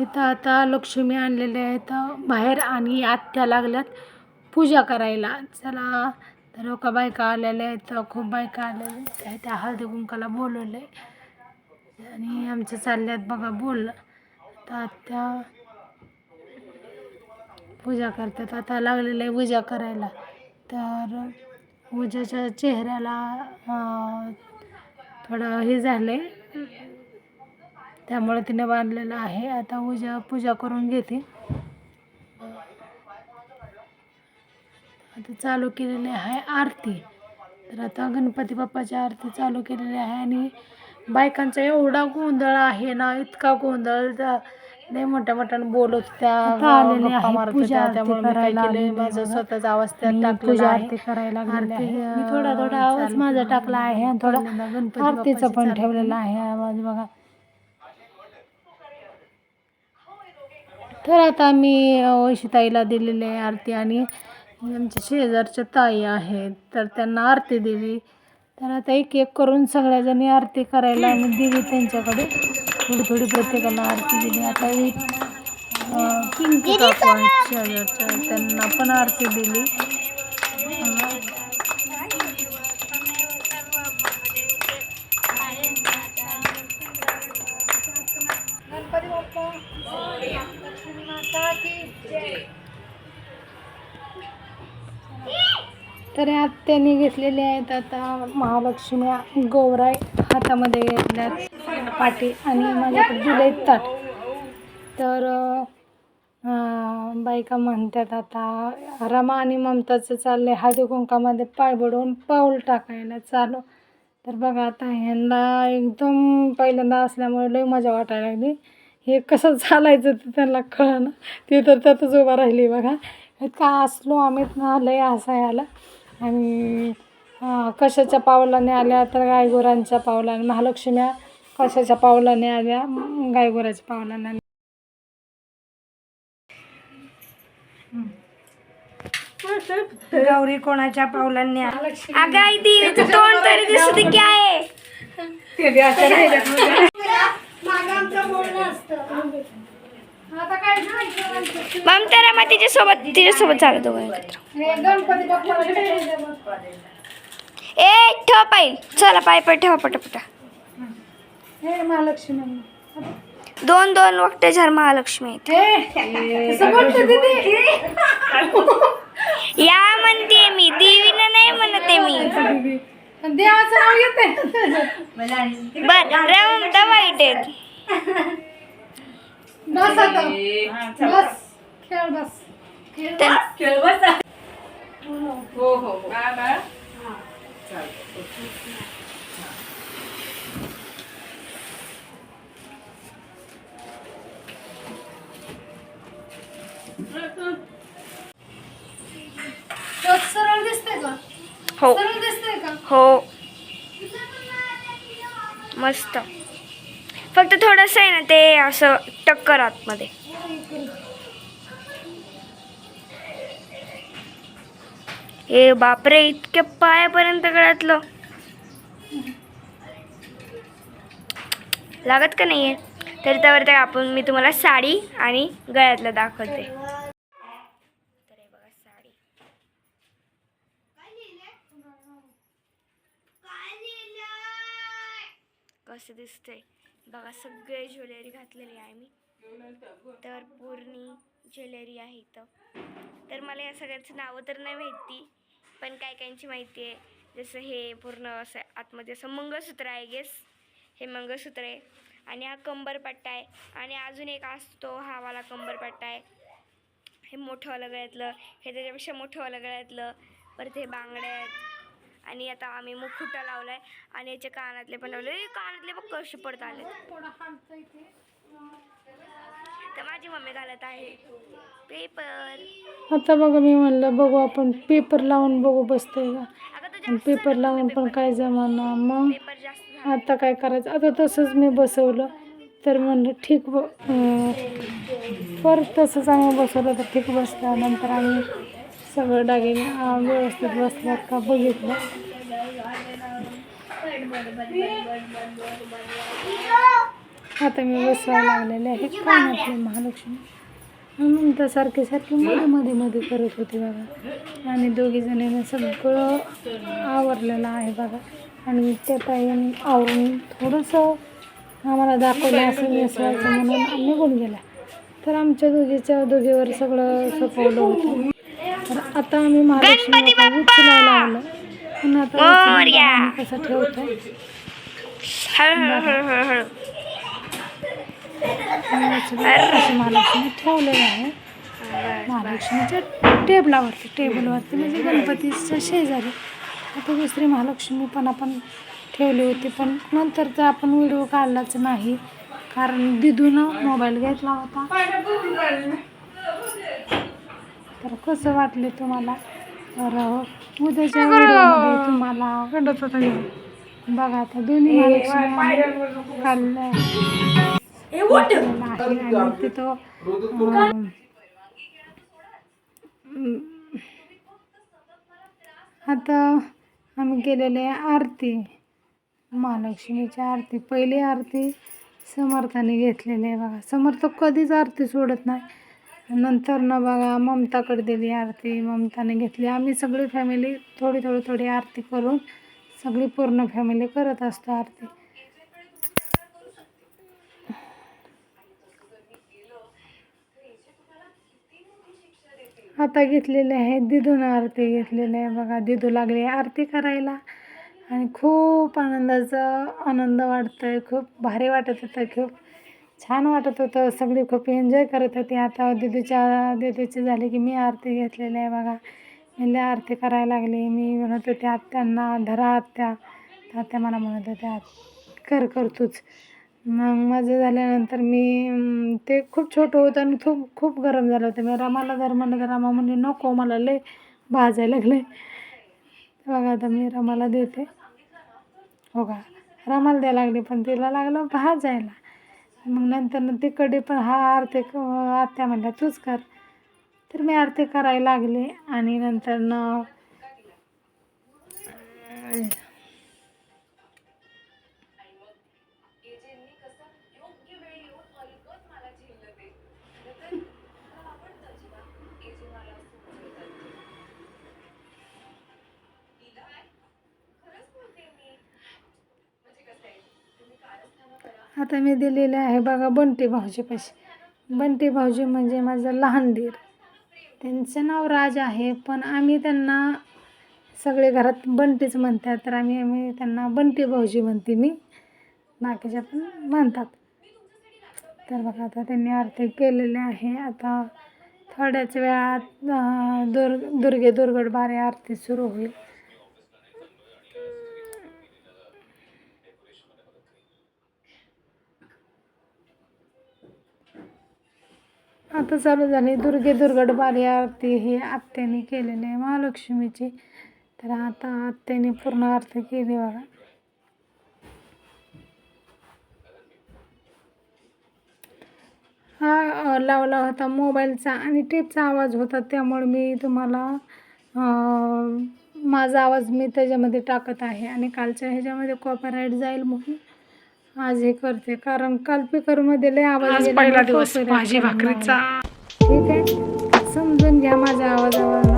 इथं आता लक्ष्मी आणलेल्या आहेत. बाहेर आणि आत्या लागल्यात पूजा करायला. चला तर का बायका आलेल्या आहेत. खूप बायका आलेल्या आहेत. त्या हळदी कुंकाला बोलवलं आहे आणि आमच्या चालल्यात बघा बोल. तर आत्या पूजा करतात. आता लागलेलं आहे पूजा करायला. तर पूजाच्या चेहऱ्याला थोडं हे झालं आहे त्यामुळे तिने बांधलेलं आहे. आता पूजा पूजा करून घेते. आता चालू केलेली आहे आरती. तर आता गणपती बाप्पाची आरती चालू केलेली आहे आणि बायकांचा एवढा गोंधळ आहे ना इतका गोंधळ. लय मोठ्या मोठ्यानं बोलत त्या. त्यामुळे माझा स्वतःचा आवाज त्यात करायला आरती मी थोडा थोडा आवाज माझा टाकला आहे. आणि थोडा गणपती आरतीचा पण ठेवलेला आहे. आवाज बघा. तर आता मी वैशिताईला दिलेली आहे आरती आणि आमच्या शेजारच्या ताई आहेत. तर त्यांना आरती दिली. तर आता एक एक करून सगळ्याजणी आरती करायला आणि दिली त्यांच्याकडे. थोडी थोडी प्रत्येकाला आरती दिली. आता ही अं, पिंकी काकू आहेत शेजारच्या त्यांना पण आरती दिली. तर यात त्यांनी घेतलेले आहेत. आता महालक्ष्म्या गौराई हातामध्ये घेतल्यात पाटी आणि माझ्याकडे दिले ताट तर बायका म्हणतात आता रमा आणि ममताचं चाललंय. हळदी कुंकामध्ये पाय बुडवून पाऊल टाकायला चालू. तर बघा आता ह्यांना एकदम पहिल्यांदा असल्यामुळे लई मजा वाटायला लागली. हे कसं चालायचं ते त्यांना कळणं ते तर त्यातच उभा राहिली बघा. इतका असलो आम्ही ना असं हसायला. आणि कशाच्या पावलाने आल्या तर गायगुरांच्या पावलाने महालक्ष्म्या कशाच्या पावलाने आल्या? गायगुराच्या पावलाने आल्या. गौरी कोणाच्या पावलांनी अगं आई देवीचं तोंड तरी दिसत की आहे. आता काय नाही ममता रमा तिच्यासोबत तिच्यासोबत चालत दोघं एकत्र. हे. ए ठेवा पाय चला पाय पाय ठेवा पटापटा. हे महालक्ष्मी. दोन दोन वक्ते झार महालक्ष्मी. या म्हणते मी देवीनं नाही म्हणते मी. देवाचं नाव येते बर रमता वाईट आहेत बस आता. बस. खेळ बस. तो सरळ दिसतंय का? हो. सरळ दिसतंय का? हो. मस्त. फक्त थोडंसं आहे ना ते असं टक्कर आतमध्ये. हे बापरे इतक्या पायापर्यंत गळ्यातलं. लागत का नाहीये? तर त्यावर ते आपण मी तुम्हाला साडी आणि गळ्यातलं दाखवते. तर हे बघा साडी कसं दिसतंय? बघा सगळे ज्वेलरी घातलेली आहे मी. तर पूर्णी ज्वेलरी आहे इथं. तर मला या सगळ्यांचं नावं तर नाही माहिती पण काय काहींची माहिती आहे. जसं हे पूर्ण असं आतमध्ये असं मंगळसूत्र आहे गेस हे मंगळसूत्र आहे. आणि हा कंबरपट्टा आहे. आणि अजून एक असतो हा वाला कंबरपट्टा आहे. हे मोठंवालं गळ्यातलं हे त्याच्यापेक्षा मोठंवालं गळ्यातलं. परत हे बांगड्या आहेत. आणि आता आम्ही मुखुटा लावलाय आणि याचे कानातले पण लावले. कानातले बघ कसे पडत आले तर माझी मम्मी घालत आहे. पेपर. आता बघा मी म्हणलं बघू आपण पेपर लावून बघू बसतोय का? पेपर लावून पण काय जमाना. मग आता काय करायचं? आता तसंच मी बसवलं. तर म्हणलं ठीक ब परत तसंच आम्ही बसवलं तर ठीक बसलं नंतर आम्ही सगळं दागिने व्यवस्थित बसल्यात का बघितलं. आता मी बसवायला लागलेले आहे कानातले महालक्ष्मी. म्हणून तर सारखे सारखे मध्ये मध्ये मध्ये करत होते बघा. आणि दोघी सगळं आवरलेलं आहे बघा. आणि त्या टाईम आवरून थोडंसं आम्हाला दाखवलं असं नेसवायचं म्हणून निघून गेला. तर आमच्या दोघीच्या दोघीवर सगळं सोपवलं होतं. आता आम्ही महालक्ष्मी उचलायला आता उचलून आम्ही कसं ठेवतो महालक्ष्मी ठेवलेलं आहे. महालक्ष्मीच्या टेबलावरती टेबलवरती म्हणजे गणपतीच्या शेजारी. आता दुसरी महालक्ष्मी पण आपण ठेवली होती पण नंतरचा आपण व्हिडिओ काढलाच नाही. कारण दिदूनं मोबाईल घेतला होता. तर कसं वाटले तुम्हाला? तर उद्याच्या व्हिडिओमध्ये तुम्हाला बघा आता दोन्ही आणि तिथं आता आम्ही केलेले आहे आरती. महालक्ष्मीची आरती. पहिली आरती समर्थाने घेतलेली आहे बघा. समर्थ कधीच आरती सोडत नाही. नंतर न बघा ममताकडे दिली आरती ममताने घेतली. आम्ही सगळी फॅमिली थोडी थोडी थोडी आरती करून सगळी पूर्ण फॅमिली करत असतो आरती. आता घेतलेले आहे दिदून आरती घेतलेली आहे बघा दिदू लागली आहे आरती करायला. आणि खूप आनंदाचा आनंद वाटतोय खूप भारी वाटत होतं खूप. छान वाटत होतं. सगळी खूप एन्जॉय करत होती. आता दिदूच्या दिदूची झाली की मी आरती घेतलेली आहे बघा. मी लय आरती करायला लागली. मी म्हणत होते आत्यांना धरा आत्या. आत्या मला म्हणत होत्या कर कर तूच. मग माझं झाल्यानंतर मी ते खूप छोटं होतं आणि खूप खूप गरम झालं होतं. मी रमाला धर म्हणलं तर रामा म्हणजे नको मला लय भाजायला लागले बघा आता मी रमाला देते. हो का? रामाला द्यायला लागली पण तिला लागलं भाजायला. मग नंतर तिकडे पण हा आरती आत्या म्हणल्या तूच कर. तर मी आरती करायला लागले आणि नंतर न आता मी दिलेले आहे बघा बंटी भाऊजीपाशी बंटी भाऊजी म्हणजे माझं लहान दीर. त्यांचं नाव राज आहे पण आम्ही त्यांना सगळे घरात बंटीच म्हणतात. तर आम्ही आम्ही त्यांना बंटी भाऊजी म्हणते मी. बाकीच्या पण म्हणतात. तर बघा आता त्यांनी आरती केलेले आहे. आता थोड्याच वेळात दुर् दुर्गे दुर्गड बारे आरती सुरू होईल. आता चालू झाली. दुर्गे दुर्गट बाली आरती ही आत्याने केलेली आहे महालक्ष्मीची. तर आता आत्याने पूर्ण आरती केली बघा. हा लावला होता मोबाईलचा आणि टेपचा आवाज होता त्यामुळे मी तुम्हाला माझा आवाज मी त्याच्यामध्ये टाकत आहे आणि कालच्या ह्याच्यामध्ये कॉपीराईट जाईल म्हणून. आज हे करते कारण काल लय आवाज आज पहिला दिवस भाजी भाकरीचा. ठीक आहे? समजून घ्या माझ्या आवाजावर.